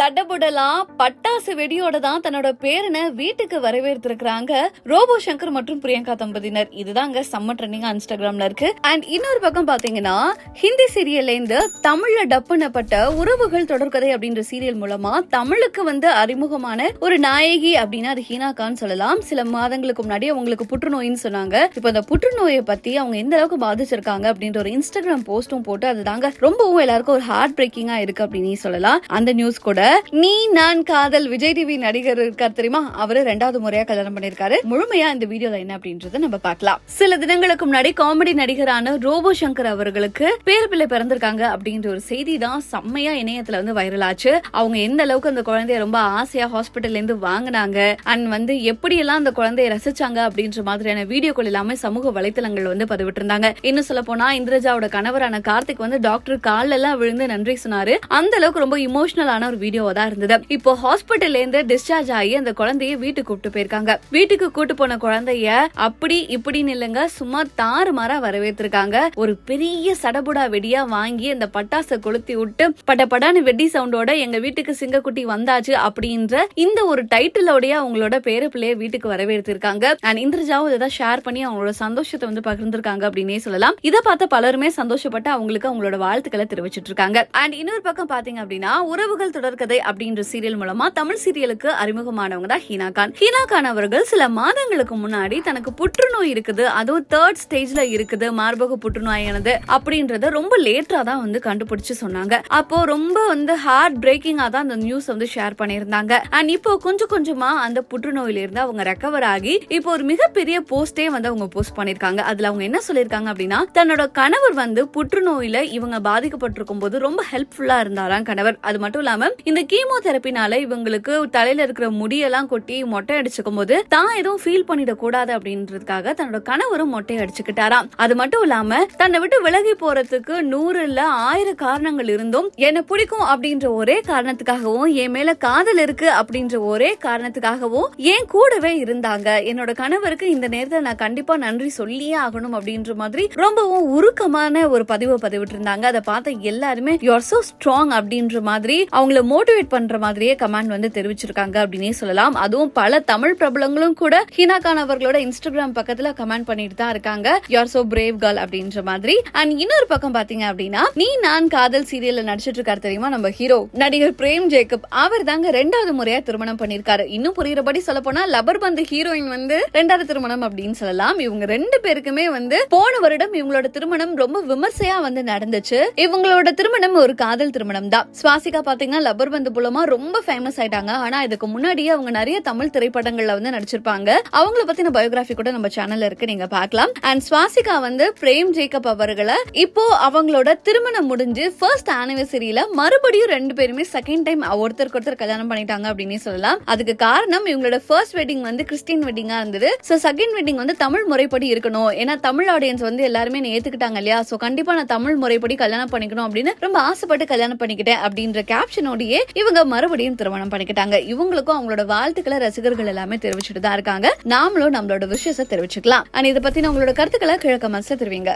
தடபுடலாம் பட்டாசு வெடியோட தான் தன்னோட பேரனை வீட்டுக்கு வரவேற்றிருக்கிறாங்க ரோபோ சங்கர் மற்றும் பிரியங்கா தம்பதியினர். இதுதாங்க செம்ம ட்ரெண்டிங் இன்ஸ்டாகிராம்ல இருக்கு. அண்ட் இன்னொரு பக்கம் பாத்தீங்கன்னா ஹிந்தி சீரியல்ல இருந்து தமிழ்ல டப் பண்ணப்பட்ட உறவுகள் தொடர்கதை அப்படின்ற சீரியல் மூலமா தமிழுக்கு வந்து அறிமுகமான ஒரு நாயகி அப்படின்னா அது ஹீனா கான் சொல்லலாம். சில மாதங்களுக்கு முன்னாடி அவங்களுக்கு புற்றுநோயின்னு சொன்னாங்க. இப்போ அந்த புற்றுநோயை பத்தி அவங்க எந்த அளவுக்கு பாதிச்சிருக்காங்க அப்படின்ற ஒரு இன்ஸ்டாகிராம் போஸ்டும் போட்டு அதுதாங்க ரொம்பவும் எல்லாருக்கும் ஒரு ஹார்ட் பிரேக்கிங்கா இருக்கு அப்படின்னு சொல்லலாம். அந்த நியூஸ் கூட நீ நான் காதல் விஜய் டிவி நடிகர் இருக்கார் தெரியுமா? அவரு ரெண்டாவது முறையா கல்யாணம் பண்ணிருக்காரு முழுமையா இந்த வீடியோல என்ன அப்படின்றத நம்ம பார்க்கலாம். சில தினங்களுக்கு முன்னாடி காமெடி நடிகரான ரோபோ சங்கர் அவர்களுக்கு பேர் பிள்ளை பிறந்திருக்காங்க அப்படின்ற ஒரு செய்தி தான் செம்மையா இணையத்துல வந்து வைரல் ஆச்சு. அவங்க எந்த அளவுக்கு அந்த குழந்தைய ரொம்ப ஆசையா ஹாஸ்பிட்டல்ல இருந்து வாங்கினாங்க அண்ட் வந்து எப்படி எல்லாம் அந்த குழந்தைய ரசிச்சாங்க அப்படின்ற மாதிரியான வீடியோக்கள் எல்லாமே சமூக வலைத்தளங்கள் வந்து பதிவிட்டிருந்தாங்க. இன்னும் சொல்ல போனா இந்திரஜாவோட கணவரான கார்த்திக் வந்து டாக்டர் கால்ல எல்லாம் விழுந்து நன்றி சொன்னாரு. அந்த அளவுக்கு ரொம்ப இமோஷனலான ஒரு வீடியோ வீடியோவா தான் இருந்தது. இப்போ ஹாஸ்பிட்டல்ல இருந்து டிஸ்சார்ஜ் ஆகி அந்த குழந்தைய வீட்டுக்கு கூப்பிட்டு போயிருக்காங்க. வீட்டுக்கு கூட்டு போன குழந்தைய அப்படி இப்படின்னு இல்லைங்க சும்மா தாறுமாறா வரவேற்றிருக்காங்க. ஒரு பெரிய சடபுடா வெடியா வாங்கி அந்த பட்டாசை கொளுத்தி விட்டு படபடான்னு வெடி சவுண்டோட எங்க வீட்டுக்கு சிங்கக்குட்டி வந்தாச்சு அப்படின்ற இந்த ஒரு டைட்டிலோடய அவங்களோட பேர பிள்ளைய வீட்டுக்கு வரவேற்றிருக்காங்க. அண்ட் இந்திரஜாவும் இதை ஷேர் பண்ணி அவங்களோட சந்தோஷத்தை வந்து பகிர்ந்திருக்காங்க அப்படின்னே சொல்லலாம். இதை பார்த்த பலருமே சந்தோஷப்பட்டு அவங்களுக்கு அவங்களோட வாழ்த்துக்களை தெரிவிச்சிட்டு இருக்காங்க. அண்ட் இன்னொரு பக்கம் பாத்தீங்க அப்படின்னா உறவுகள் கதை அப்படின்ற சீரியல் மூலமா தமிழ் சீரியலுக்கு அறிமுகமானவங்க தான் ஹீனா கான். ஹீனா கான் அவர்கள் சில மாதங்களுக்கு முன்னாடி தனக்கு புற்றுநோய் இருக்குது. அதுவும் தேர்ட் ஸ்டேஜ்ல இருக்குது. மார்பக புற்றுநோயானது அப்படின்றத ரொம்ப லேட்டா தான் வந்து கண்டுபிடிச்சு சொன்னாங்க. அப்போ ரொம்ப வந்து ஹார்ட் பிரேக்கிங்கா தான் அந்த நியூஸ் வந்து ஷேர் பண்ணியிருந்தாங்க. அண்ட் இப்போ கொஞ்சம் கொஞ்சமா அந்த புற்றுநோயில இருந்து அவங்க ரெக்கவர் ஆகி இப்போ ஒரு மிகப்பெரிய போஸ்டே வந்து அவங்க போஸ்ட் பண்ணிருக்காங்க அதுல அவங்க என்ன சொல்லிருக்காங்க அப்படின்னா தன்னோட கணவர் வந்து புற்றுநோயில இவங்க பாதிக்கப்பட்டிருக்கும் போது ரொம்ப ஹெல்ப்ஃபுல்லா இருந்தாராம் கணவர். அது மட்டும் இல்லாம இந்த கீமோ தெரப்பினால இவங்களுக்கு தலையில இருக்கிற முடியெல்லாம் கொட்டி மொட்டை அடிச்சுக்கும் போது தான் எதுவும் ஃபீல் பண்ணிட கூடாது அப்படின்றதுக்காக தன்னோட கணவரும் மொட்டை அடிச்சுக்கிட்டாராம். அது மட்டும் இல்லாம தன்னை விட்டு விலகி போறதுக்கு நூறு இல்ல ஆயிரம் காரணங்கள் இருந்தும் என்ன பிடிக்கும் அப்படின்ற ஒரே காரணத்துக்காகவும் என் மேல காதல் இருக்கு அப்படின்ற ஒரே காரணத்துக்காகவும் ஏன் கூடவே இருந்தாங்க. என்னோட கணவருக்கு இந்த நேரத்துல நான் கண்டிப்பா நன்றி சொல்லியே ஆகணும் அப்படின்ற மாதிரி ரொம்பவும் உருக்கமான ஒரு பதிவை பதிவிட்டு இருந்தாங்க அதை பார்த்த எல்லாருமே யூஆர் சோ ஸ்ட்ராங் அப்படின்ற மாதிரி அவங்கள மோட்டிவேட் பண்ற மாதிரியே கமெண்ட் வந்து தெரிவிச்சிருக்காங்க அப்படின்னே சொல்லலாம். அதுவும் பல தமிழ் பிரபலங்களும் கூட ஹீனா கான் அவர்களோட இன்ஸ்டாகிராம் பக்கத்துல கமெண்ட் பண்ணிட்டு தான் இருக்காங்க. யூஆர் சோ பிரேவ் கேர்ள் அப்படின்ற மாதிரி. அண்ட் இன்னொரு பக்கம் பாத்தீங்க அப்படின்னா நீ நான் காதல் சீரியல்ல நடிச்சிட்டு இருக்காரு தெரியுமா? நம்ம ஹீரோ நடிகர் பிரேம் ஜேக்கப். அவர் தாங்க ரெண்டாவது முறையா திருமணம் பண்ணிருக்காரு. இன்னும் புரியுறபடி சொல்ல போனா லபர் பந்து ஹீரோயின் வந்து ரெண்டாவது திருமணம் அப்படின்னு சொல்லலாம். இவங்க ரெண்டு பேருக்குமே வந்து போன வருடம் இவங்களோட திருமணம் ரொம்ப விமர்சையா வந்து நடந்துச்சு. இவங்களோட திருமணம் ஒரு காதல் திருமணம் தான். சுவாசிகா பாத்தீங்கன்னா லபர் போர்பந்து மூலமா ரொம்ப ஃபேமஸ் ஆயிட்டாங்க. ஆனா இதுக்கு முன்னாடியே அவங்க நிறைய தமிழ் திரைப்படங்கள்ல வந்து நடிச்சிருப்பாங்க. அவங்கள பத்தின பயோகிராஃபி கூட நம்ம சேனல்ல இருக்கு நீங்க பார்க்கலாம். அண்ட் சுவாசிகா வந்து பிரேம் ஜேக்கப் அவர்களை இப்போ அவங்களோட திருமணம் முடிஞ்சு ஃபர்ஸ்ட் ஆனிவர்சரியில மறுபடியும் ரெண்டு பேருமே செகண்ட் டைம் ஒருத்தருக்கு ஒருத்தர் கல்யாணம் பண்ணிட்டாங்க அப்படின்னு சொல்லலாம். அதுக்கு காரணம் இவங்களோட ஃபர்ஸ்ட் வெட்டிங் வந்து கிறிஸ்டின் வெட்டிங்கா இருந்தது. சோ செகண்ட் வெட்டிங் வந்து தமிழ் முறைப்படி இருக்கணும். ஏன்னா தமிழ் ஆடியன்ஸ் வந்து எல்லாருமே ஏத்துக்கிட்டாங்க இல்லையா? சோ கண்டிப்பா நான் தமிழ் முறைப்படி கல்யாணம் பண்ணிக்கணும் அப்படின்னு ரொம்ப ஆசைப்பட்டு கல்யாணம் பண்ணிக்கிட்டேன் அப்படின்ற கேப்ஷனோடய இவங்க மறுபடியும் திருமணம் பண்ணிக்கிட்டாங்க. இவங்களுக்கும் அவங்களோட வாழ்த்துக்களை ரசிகர்கள் எல்லாமே தெரிவிச்சுட்டு தான் இருக்காங்க. நாமளும் நம்மளோட விஷயத்தை தெரிவிச்சுக்கலாம். அண்ட் இதை பத்தி உங்களோட கருத்துக்களை கிழக்க மனசுல தெரிவிங்க.